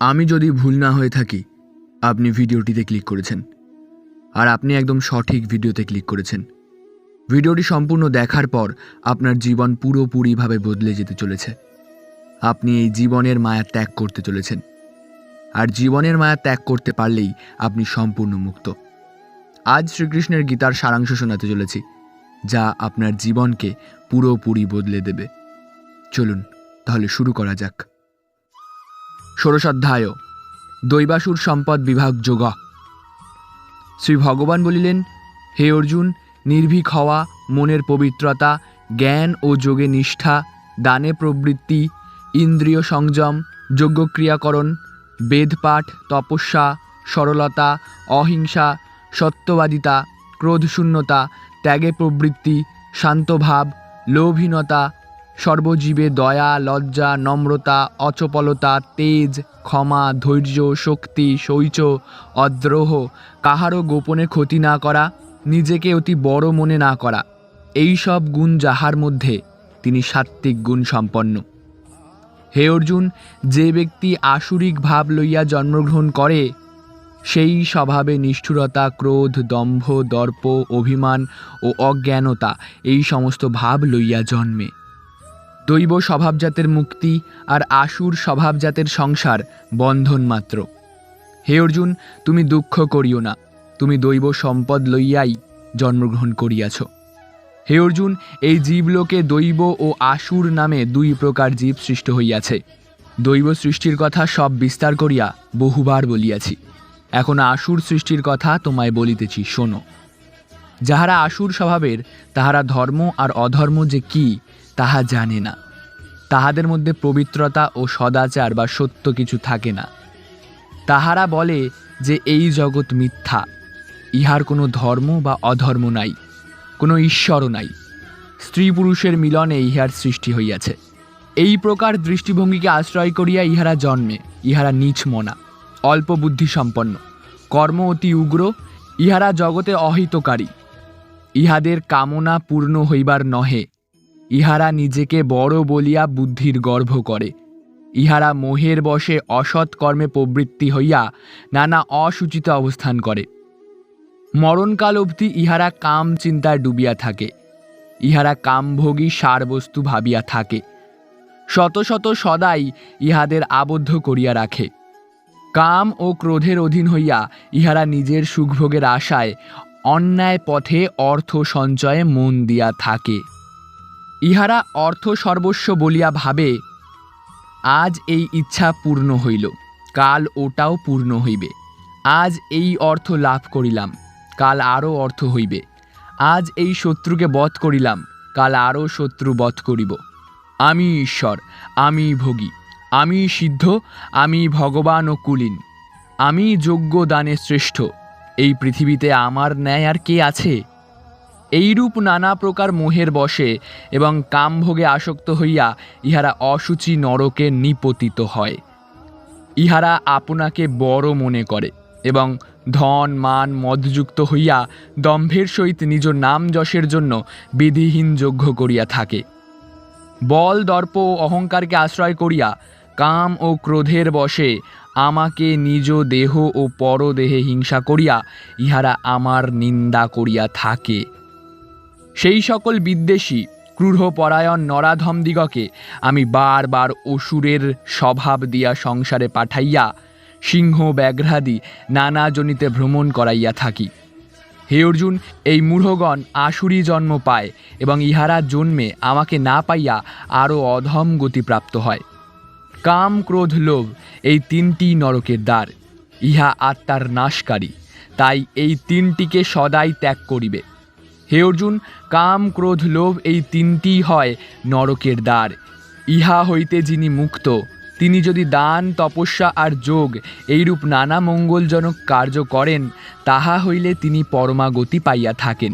আমি যদি ভুল না হয়ে থাকি, আপনি ভিডিওটিতে ক্লিক করেছেন। আর আপনি একদম সঠিক ভিডিওতে ক্লিক করেছেন। ভিডিওটি সম্পূর্ণ দেখার পর আপনার জীবন পুরোপুরিভাবে বদলে যেতে চলেছে। আপনি এই জীবনের মায়া ত্যাগ করতে চলেছেন। আর জীবনের মায়া ত্যাগ করতে পারলেই আপনি সম্পূর্ণ মুক্ত। আজ শ্রীকৃষ্ণের গীতার সারাংশ শোনাতে চলেছি, যা আপনার জীবনকে পুরোপুরি বদলে দেবে। চলুন, তাহলে শুরু করা যাক। ষোড়শাধ্যায়, দৈবাসুর সম্পদ বিভাগ যোগ। শ্রী ভগবান বলিলেন, হে অর্জুন, নির্ভীক হওয়া, মনের পবিত্রতা, জ্ঞান ও যোগে নিষ্ঠা, দানে প্রবৃত্তি, ইন্দ্রিয় সংযম, যজ্ঞক্রিয়াকরণ, বেদপাঠ, তপস্যা, সরলতা, অহিংসা, সত্যবাদিতা, ক্রোধশূন্যতা, ত্যাগে প্রবৃত্তি, শান্তভাব, লোভহীনতা সর্বজীবে দয়া, লজ্জা, নম্রতা, অচপলতা, তেজ, ক্ষমা, ধৈর্য, শক্তি, শৌচ, অদ্রোহ কাহারও গোপনে ক্ষতি না করা, নিজেকে অতি বড় মনে না করা। এই সব গুণ যাহার মধ্যে তিনি সাত্ত্বিক গুণ সম্পন্ন। হে অর্জুন, যে ব্যক্তি আসুরিক ভাব লইয়া জন্মগ্রহণ করে, সেই স্বভাবে নিষ্ঠুরতা, ক্রোধ, দম্ভ, দর্প, অভিমান ও অজ্ঞানতা, এই সমস্ত ভাব লইয়া জন্মে। দৈব স্বভাবজাতের মুক্তি আর আসুর স্বভাবজাতের সংসার বন্ধন মাত্র। হে অর্জুন, তুমি দুঃখ করিও না, তুমি দৈব সম্পদ লইয়াই জন্মগ্রহণ করিয়াছ। হে অর্জুন, এই জীবলোকে দৈব ও আসুর নামে দুই প্রকার জীব সৃষ্ট হইয়াছে। দৈব সৃষ্টির কথা সব বিস্তার করিয়া বহুবার বলিয়াছি। এখন আসুর সৃষ্টির কথা তোমায় বলিতেছি, শোনো। যাহারা আসুর স্বভাবের, তাহারা ধর্ম আর অধর্ম যে কি, তাহা জানে না। তাহাদের মধ্যে পবিত্রতা ও সদাচার বা সত্য কিছু থাকে না। তাহারা বলে যে এই জগৎ মিথ্যা, ইহার কোনো ধর্ম বা অধর্ম নাই, কোনো ঈশ্বরও নাই। স্ত্রী পুরুষের মিলনে ইহার সৃষ্টি হইয়াছে। এই প্রকার দৃষ্টিভঙ্গিকে আশ্রয় করিয়া ইহারা জন্মে, ইহারা নিচ মনা, অল্প বুদ্ধি সম্পন্ন কর্ম অতি উগ্র, ইহারা জগতে অহিতকারী। ইহাদের কামনা পূর্ণ হইবার নহে। ইহারা নিজেকে বড় বলিয়া বুদ্ধির গর্ভ করে। ইহারা মোহের বশে অসৎ কর্মে প্রবৃত্তি হইয়া নানা অসুচিত অবস্থান করে। মরণকাল অবধি ইহারা কাম চিন্তায় ডুবিয়া থাকে। ইহারা কামভোগী সারবস্তু ভাবিয়া থাকে। শত শত সদাই ইহাদের আবদ্ধ করিয়া রাখে। কাম ও ক্রোধের অধীন হইয়া ইহারা নিজের সুখভোগের আশায় অন্যায় পথে অর্থ সঞ্চয়ে মন দিয়া থাকে। ইহারা অর্থ সর্বস্ব বলিয়া ভাবে, আজ এই ইচ্ছা পূর্ণ হইল, কাল ওটাও পূর্ণ হইবে। আজ এই অর্থ লাভ করিলাম, কাল আরও অর্থ হইবে। আজ এই শত্রুকে বধ করিলাম, কাল আরও শত্রু বধ করিব। আমি ঈশ্বর, আমি ভোগী, আমি সিদ্ধ, আমি ভগবান ও কুলীন। আমি যোগ্য দানে শ্রেষ্ঠ এই পৃথিবীতে আমার ন্যায় আর কে আছে? এইরূপ নানা প্রকার মোহের বশে এবং কামভোগে আসক্ত হইয়া ইহারা অসুচি নরকে নিপতিত হয়। ইহারা আপনাকে বড় মনে করে এবং ধন, মান, মদযুক্ত হইয়া দম্ভের সহিত নিজ নাম যশের জন্য বিধিহীন যোগ্য করিয়া থাকে। বল, দর্প ও অহংকারকে আশ্রয় করিয়া কাম ও ক্রোধের বশে আমাকে নিজ দেহ ও পরদেহে হিংসা করিয়া ইহারা আমার নিন্দা করিয়া থাকে। সেই সকল বিদ্বেষী, ক্রূঢ়পরায়ণ নরাধমদিগকে আমি বারবার অসুরের স্বভাব দিয়া সংসারে পাঠাইয়া সিংহ ব্যাঘ্রাদি নানা জনিতে ভ্রমণ করাইয়া থাকি। হে অর্জুন, এই মূঢ়গণ আসুরি জন্ম পায় এবং ইহারা জন্মে আমাকে না পাইয়া আরও অধম গতি প্রাপ্ত হয়। কাম ক্রোধ লোভ এই তিনটি নরকের দ্বার। ইহা আত্মার নাশকারী, তাই এই তিনটিকে সদাই ত্যাগ করিবে। হে অর্জুন, কাম ক্রোধ লোভ এই তিনটি হয় নরকের দ্বার। ইহা হইতে যিনি মুক্ত, তিনি যদি দান, তপস্যা আর যোগ এইরূপ নানা মঙ্গলজনক কার্য করেন, তাহা হইলে তিনি পরমাগতি পাইয়া থাকেন।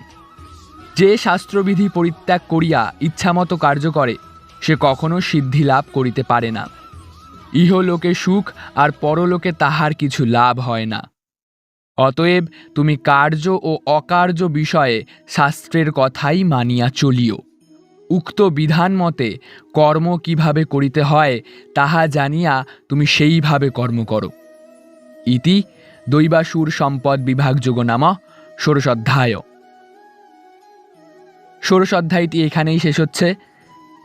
যে শাস্ত্রবিধি পরিত্যাগ করিয়া ইচ্ছামতো কার্য করে, সে কখনো সিদ্ধি লাভ করিতে পারে না। ইহলোকে সুখ আর পরলোকে তাহার কিছু লাভ হয় না। অতএব তুমি কার্য ও অকার্য বিষয়ে শাস্ত্রের কথাই মানিয়া চলিও। উক্ত বিধান মতে কর্ম কীভাবে করিতে হয় তাহা জানিয়া তুমি সেইভাবে কর্ম করো। ইতি দৈবাসুর সম্পদ বিভাগ যোগ নাম ষোড়শ অধ্যায় ষোড়শ অধ্যায়টি এখানেই শেষ হচ্ছে।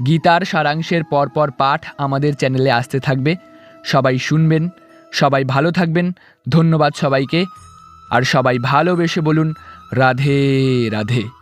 গীতার সারাংশের পরপর পাঠ আমাদের চ্যানেলে আসতে থাকবে। সবাই শুনবেন, সবাই ভালো থাকবেন, ধন্যবাদ সবাইকে, আর সবাই ভালোবেসে বলুন, রাধে রাধে।